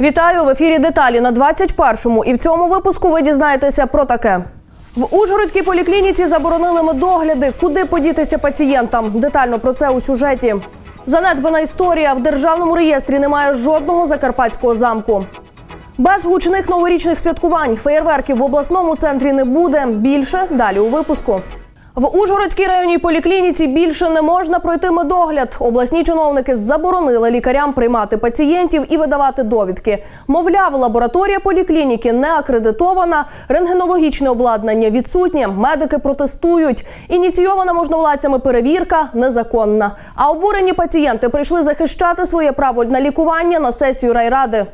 Вітаю в ефірі деталі на 21-му. І в цьому випуску ви дізнаєтеся про таке. В Ужгородській поліклініці заборонили медогляди. Куди подітися пацієнтам? Детально про це у сюжеті. Занедбана історія. В державному реєстрі немає жодного закарпатського замку. Без гучних новорічних святкувань феєрверків в обласному центрі не буде. Більше далі у випуску. В Ужгородській районній поліклініці більше не можна пройти медогляд. Обласні чиновники заборонили лікарям приймати пацієнтів і видавати довідки. Мовляв, лабораторія поліклініки не акредитована, рентгенологічне обладнання відсутнє. Медики протестують. Ініційована можновладцями перевірка незаконна. А обурені пацієнти прийшли захищати своє право на лікування на сесію райради.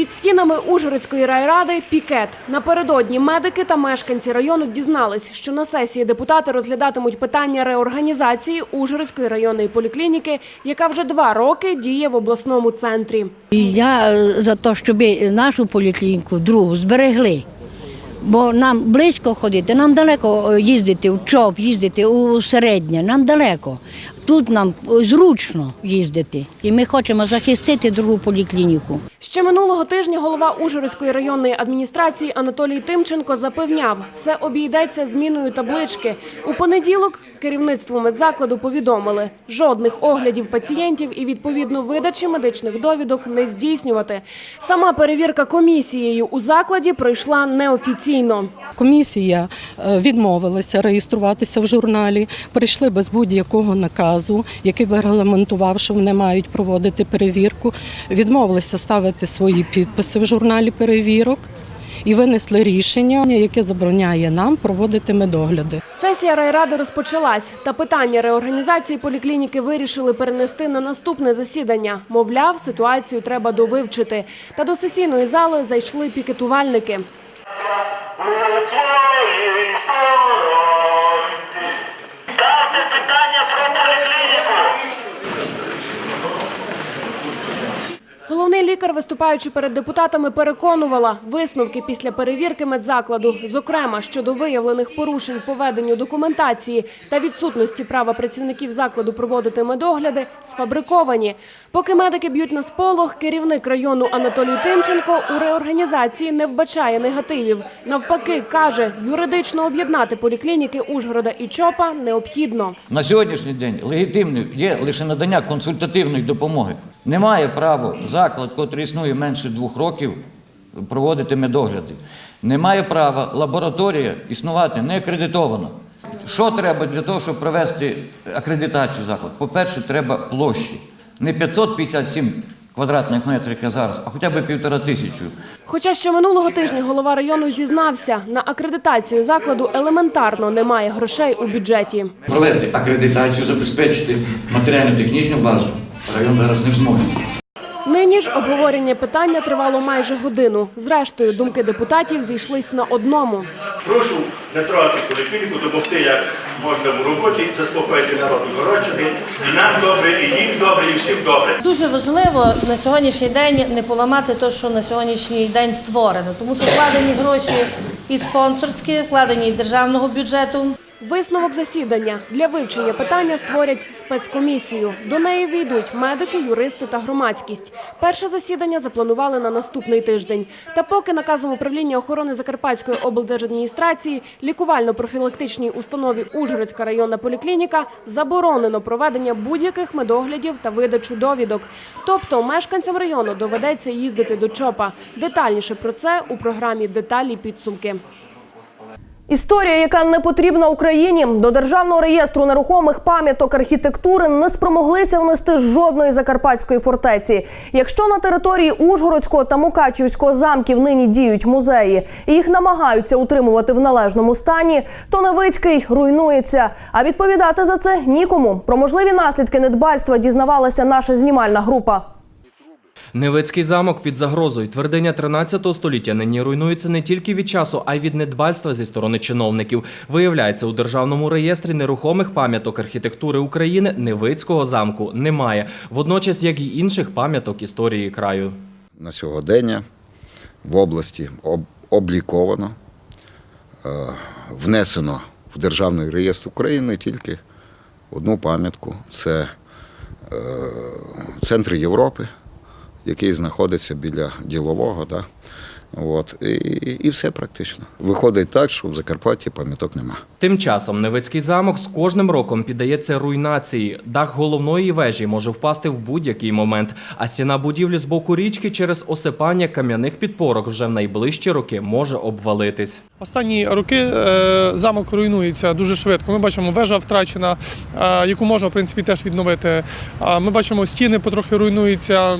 Під стінами Ужгородської райради пікет. Напередодні медики та мешканці району дізнались, що на сесії депутати розглядатимуть питання реорганізації Ужгородської районної поліклініки, яка вже два роки діє в обласному центрі. Я е, за те, щоб нашу поліклініку другу зберегли. Бо нам близько ходити, нам далеко е, їздити в ЧОП, їздити у середнє, нам далеко. Тут нам е, зручно їздити. І ми хочемо захистити другу поліклініку. Ще минулого тижня голова Ужгородської районної адміністрації Анатолій Тимченко запевняв, все обійдеться зміною таблички. У понеділок керівництво медзакладу повідомили, жодних оглядів пацієнтів і відповідно видачі медичних довідок не здійснювати. Сама перевірка комісією у закладі пройшла неофіційно. Комісія е, відмовилася реєструватися в журналі, прийшли без будь-якого наказу, який би регламентував, що вони мають проводити перевірку. Відмовилися ставити свої підписи в журналі перевірок і винесли рішення, яке забороняє нам проводити медогляди. Сесія райради розпочалась, та питання реорганізації поліклініки вирішили перенести на наступне засідання. Мовляв, ситуацію треба довивчити. Та до сесійної зали зайшли пікетувальники. у своїй сторонці. Ставте питання про поліклініку. Головний лікар, виступаючи перед депутатами, переконувала висновки після перевірки медзакладу, зокрема щодо виявлених порушень по веденню документації та відсутності права працівників закладу проводити медогляди, сфабриковані. Поки медики б'ють на сполох, керівник району Анатолій Тимченко у реорганізації не вбачає негативів. Навпаки, каже, юридично об'єднати поліклініки Ужгорода і ЧОПа необхідно. На сьогоднішній день легітимним є лише надання консультативної допомоги. Немає права заклад, який існує менше двох років, проводити медогляди. Немає права лабораторія існувати не акредитована. Що треба для того, щоб провести акредитацію закладу? По-перше, треба площі. Не 557 квадратних метрів, як зараз, а хоча б півтора тисячі. Хоча ще минулого тижня голова району зізнався, на акредитацію закладу елементарно немає грошей у бюджеті. Провести акредитацію, забезпечити матеріально-технічну базу. Район зараз не зможе. Нині ж обговорення питання тривало майже годину. Зрештою, думки депутатів зійшлись на одному. Прошу не трогати поліклініку, допомогти як можна в роботі, заспокоїти народ Ужгородщини. І нам добре, і їм добре, і всім добре. Дуже важливо на сьогоднішній день не поламати те, що на сьогоднішній день створено, тому що вкладені гроші і спонсорські, вкладені і державного бюджету. Висновок засідання для вивчення питання створять спецкомісію. До неї війдуть медики, юристи та громадськість. Перше засідання запланували на наступний тиждень. Та поки наказом управління охорони Закарпатської облдержадміністрації лікувально-профілактичній установі Ужгородська районна поліклініка заборонено проведення будь-яких медоглядів та видачу довідок. Тобто мешканцям району доведеться їздити до ЧОПа. Детальніше про це у програмі Деталі підсумки. Історія, яка не потрібна Україні, до державного реєстру нерухомих пам'яток архітектури не спромоглися внести жодної закарпатської фортеці. Якщо на території Ужгородського та Мукачівського замків нині діють музеї, і їх намагаються утримувати в належному стані, то Невицький руйнується. А відповідати за це нікому. Про можливі наслідки недбальства дізнавалася наша знімальна група. Невицький замок під загрозою. Твердиня 13 століття нині руйнується не тільки від часу, а й від недбальства зі сторони чиновників. Виявляється, у державному реєстрі нерухомих пам'яток архітектури України Невицького замку немає. Водночас, як і інших пам'яток історії краю. на сьогодення в області обліковано, е, внесено в Державний реєстр України тільки одну пам'ятку. Це е, центр Європи, який знаходиться біля ділового. Да? От, і, і все практично. Виходить так, що в Закарпатті пам'яток нема. Тим часом Невицький замок з кожним роком піддається руйнації. Дах головної вежі може впасти в будь-який момент, а стіна будівлі з боку річки через осипання кам'яних підпорок вже в найближчі роки може обвалитись. Останні роки е, замок руйнується дуже швидко. Ми бачимо, вежа втрачена, е, яку можна в принципі теж відновити. А Ми бачимо, стіни потрохи руйнуються.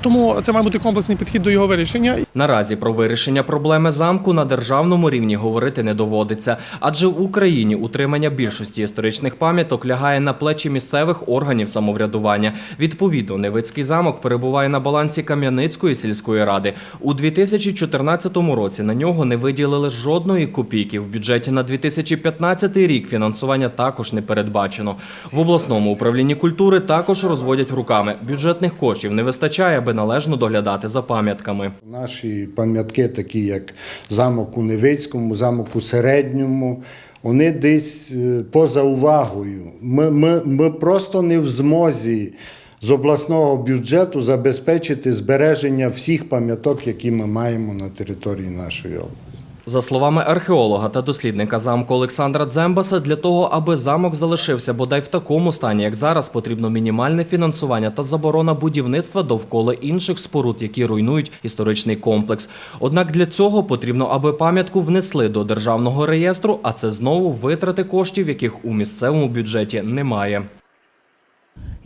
Тому це має бути комплексний підхід до його вирішення. Наразі про вирішення проблеми замку на державному рівні говорити не доводиться, адже в Україні утримання більшості історичних пам'яток лягає на плечі місцевих органів самоврядування. Відповідно, Невицький замок перебуває на балансі Кам'яницької сільської ради. У 2014 році на нього не виділили жодної копійки. В бюджеті на 2015 рік фінансування також не передбачено. В обласному управлінні культури також розводять руками. Бюджетних коштів не вистачає, аби належно доглядати за пам'ятками. Наші пам'ятки, такі як замок у Невицькому, замок у Середньому, вони десь е, поза увагою. Ми, ми, ми просто не в змозі з обласного бюджету забезпечити збереження всіх пам'яток, які ми маємо на території нашої області. За словами археолога та дослідника замку Олександра Дзембаса, для того, аби замок залишився бодай в такому стані, як зараз, потрібно мінімальне фінансування та заборона будівництва довкола інших споруд, які руйнують історичний комплекс. Однак для цього потрібно, аби пам'ятку внесли до державного реєстру, а це знову витрати коштів, яких у місцевому бюджеті немає.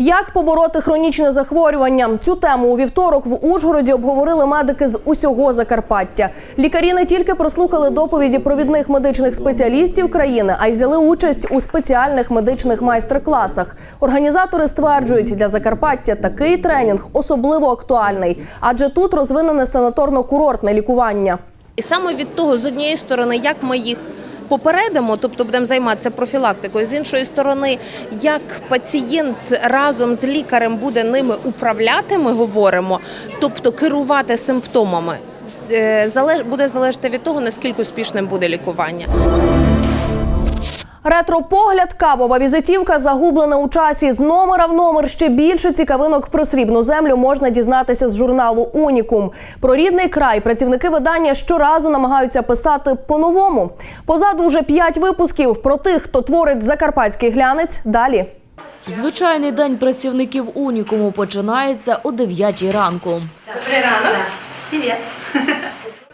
Як побороти хронічне захворювання? Цю тему у вівторок в Ужгороді обговорили медики з усього Закарпаття. Лікарі не тільки прослухали доповіді провідних медичних спеціалістів країни, а й взяли участь у спеціальних медичних майстер-класах. Організатори стверджують, для Закарпаття такий тренінг особливо актуальний, адже тут розвинене санаторно-курортне лікування. І саме від того, з однієї сторони, як ми їх попередимо, тобто будемо займатися профілактикою, з іншої сторони, як пацієнт разом з лікарем буде ними управляти, ми говоримо, тобто керувати симптомами, е, буде залежати від того, наскільки успішним буде лікування. Ретро-погляд, кавова візитівка загублена у часі. З номера в номер ще більше цікавинок про срібну землю можна дізнатися з журналу Унікум. Про рідний край працівники видання щоразу намагаються писати по-новому. Позаду вже п'ять випусків про тих, хто творить закарпатський глянець. Далі. Звичайний день працівників унікуму починається о 9 ранку. Добрий ранок.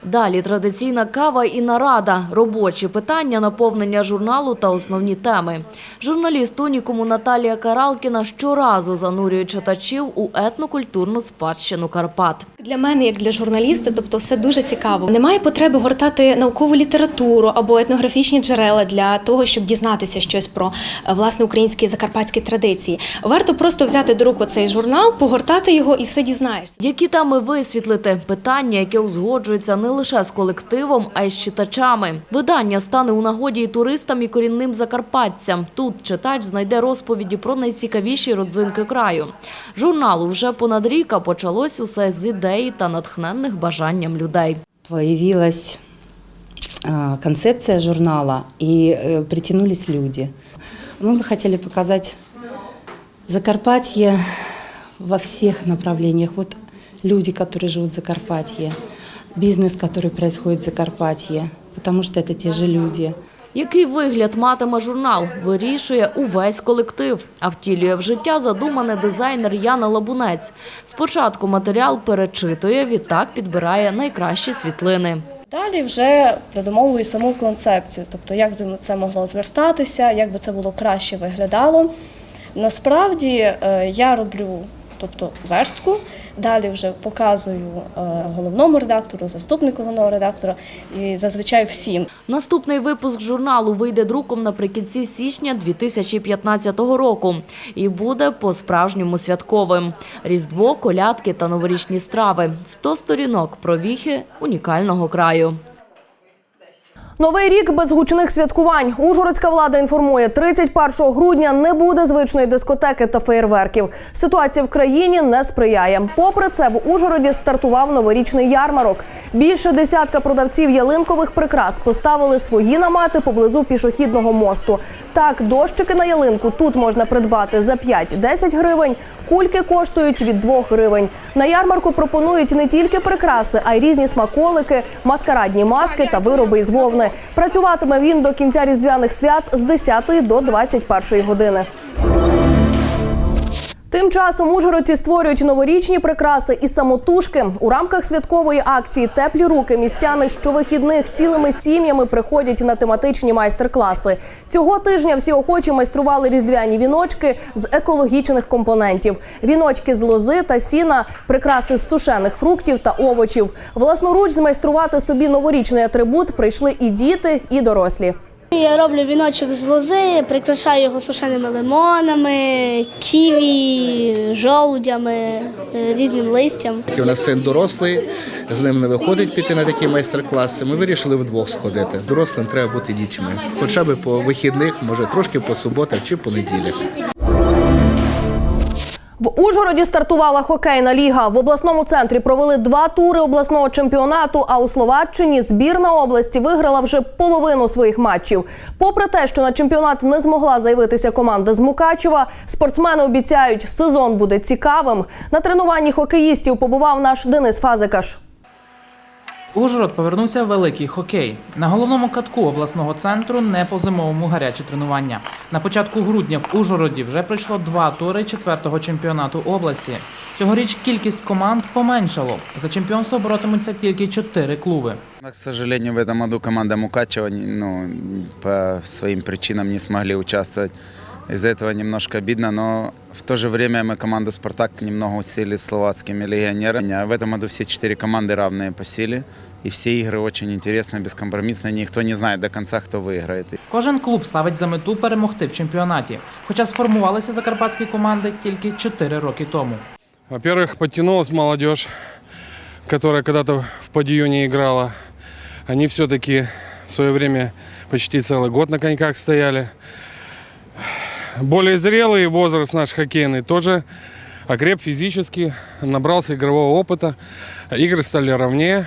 Далі традиційна кава і нарада, робочі питання, наповнення журналу та основні теми. Журналіст унікуму Наталія Каралкіна щоразу занурює читачів у етнокультурну спадщину Карпат. Для мене, як для журналіста, тобто все дуже цікаво. Немає потреби гортати наукову літературу або етнографічні джерела для того, щоб дізнатися щось про е, власне українські закарпатські традиції. Варто просто взяти до рук цей журнал, погортати його і все дізнаєшся. Які теми висвітлити? Питання, яке узгоджується не лише з колективом, а й з читачами. Видання стане у нагоді і туристам, і корінним закарпатцям. Тут читач знайде розповіді про найцікавіші родзинки краю. Журналу вже понад рік, а почалось усе з ідеї та натхненних бажанням людей. Появилась а, концепция журнала, и э, притянулись люди. Мы бы хотели показать Закарпатье во всех направлениях. Вот люди, которые живут в Закарпатье, бизнес, который происходит в Закарпатье, потому что это те же люди. який вигляд матиме журнал, вирішує увесь колектив, а втілює в життя задумане дизайнер Яна Лабунець. Спочатку матеріал перечитує, відтак підбирає найкращі світлини. Далі вже придумовую саму концепцію, тобто як це могло зверстатися, як би це було краще виглядало. Насправді е, я роблю тобто верстку, далі вже показую е, головному редактору, заступнику головного редактора і зазвичай всім. Наступний випуск журналу вийде друком наприкінці січня 2015 року і буде по-справжньому святковим. Різдво, колядки та новорічні страви. 100 сторінок про віхи унікального краю. Новий рік без гучних святкувань. Ужгородська влада інформує, 31 грудня не буде звичної дискотеки та феєрверків. Ситуація в країні не сприяє. Попри це, в Ужгороді стартував новорічний ярмарок. Більше десятка продавців ялинкових прикрас поставили свої намети поблизу пішохідного мосту. Так, дощики на ялинку тут можна придбати за 5-10 гривень. Кульки коштують від 2 гривень. На ярмарку пропонують не тільки прикраси, а й різні смаколики, маскарадні маски та вироби із вовни. Працюватиме він до кінця різдвяних свят з 10 до 21 години. Тим часом ужгородці створюють новорічні прикраси і самотужки. У рамках святкової акції Теплі руки містяни щовихідних цілими сім'ями приходять на тематичні майстер-класи. Цього тижня всі охочі майстрували різдвяні віночки з екологічних компонентів: віночки з лози та сіна, прикраси з сушених фруктів та овочів. Власноруч змайструвати собі новорічний атрибут прийшли і діти, і дорослі. Я роблю віночок з лози, прикрашаю його сушеними лимонами, ківі, жолудями, е, різним листям. У нас син дорослий, з ним не виходить піти на такі майстер-класи. Ми вирішили вдвох сходити. Дорослим треба бути дітьми. Хоча б по вихідних, може трошки по суботах чи по неділях. В Ужгороді стартувала хокейна ліга. В обласному центрі провели два тури обласного чемпіонату. А у Словаччині збірна області виграла вже половину своїх матчів. Попри те, що на чемпіонат не змогла заявитися команда з Мукачева, спортсмени обіцяють, сезон буде цікавим. На тренуванні хокеїстів побував наш Денис Фазикаш. Ужгород повернувся в великий хокей. На головному катку обласного центру не по зимовому гарячі тренування. На початку грудня в Ужгороді вже пройшло два тури четвертого чемпіонату області. Цьогоріч кількість команд поменшало. За чемпіонство боротимуться тільки чотири клуби. К сожалению, в этом команда Мукачева ну, по своим причинам не смогли участвовать. Из-за этого немножко обидно, но в то же время мы команду «Спартак» немного усилили словацкими легионерами. А В этом году все четыре команды равные по силе, и все игры очень интересные, бескомпромиссные. Никто не знает до конца, кто выиграет. Кожен клуб ставить за мету перемогти в чемпіонаті, хоча сформувалися закарпатські команди тільки чотири роки тому. Во-первых, подтянулась молодежь, которая когда-то в подиюне играла. Они все-таки в свое время почти целый год на коньках стояли. Более зрелый возраст наш хоккейный тоже окреп физически, набрался игрового опыта. Игры стали ровнее.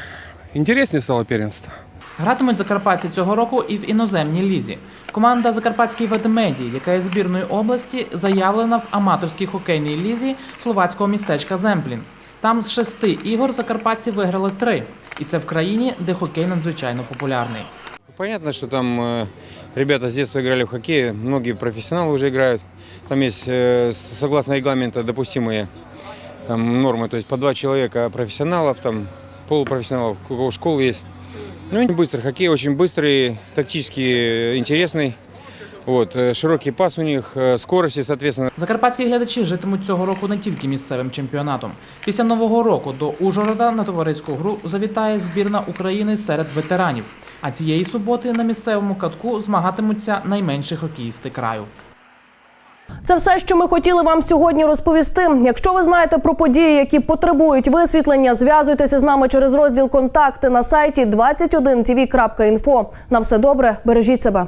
Интереснее стало первенство. Гратимуть закарпатці цього року і в іноземній лізі. Команда Закарпатський ведмеді, яка є збірної області, заявлена в аматорській хокейній лізі словацького містечка Земплін. Там з шести ігор закарпатці виграли три. І це в країні, де хокей надзвичайно популярний. Понятно, что там э, ребята с детства играли в хоккей, многие профессионалы уже играют. Там есть, э, с- согласно регламента, допустимые там, нормы, то есть по два человека профессионалов, там полупрофессионалов, у кого школы есть. Ну, и быстрый хоккей, очень быстрый, тактически э, интересный. Вот, э, широкий пас у них, э, скорости, соответственно. Закарпатські глядачі житимуть цього року не тільки місцевим чемпіонатом. Після нового року до Ужгорода на товариську гру завітає збірна України серед ветеранів. А цієї суботи на місцевому катку змагатимуться найменші хокеїсти краю. Це все, що ми хотіли вам сьогодні розповісти. Якщо ви знаєте про події, які потребують висвітлення, зв'язуйтеся з нами через розділ контакти на сайті 21tv.info. На все добре, бережіть себе.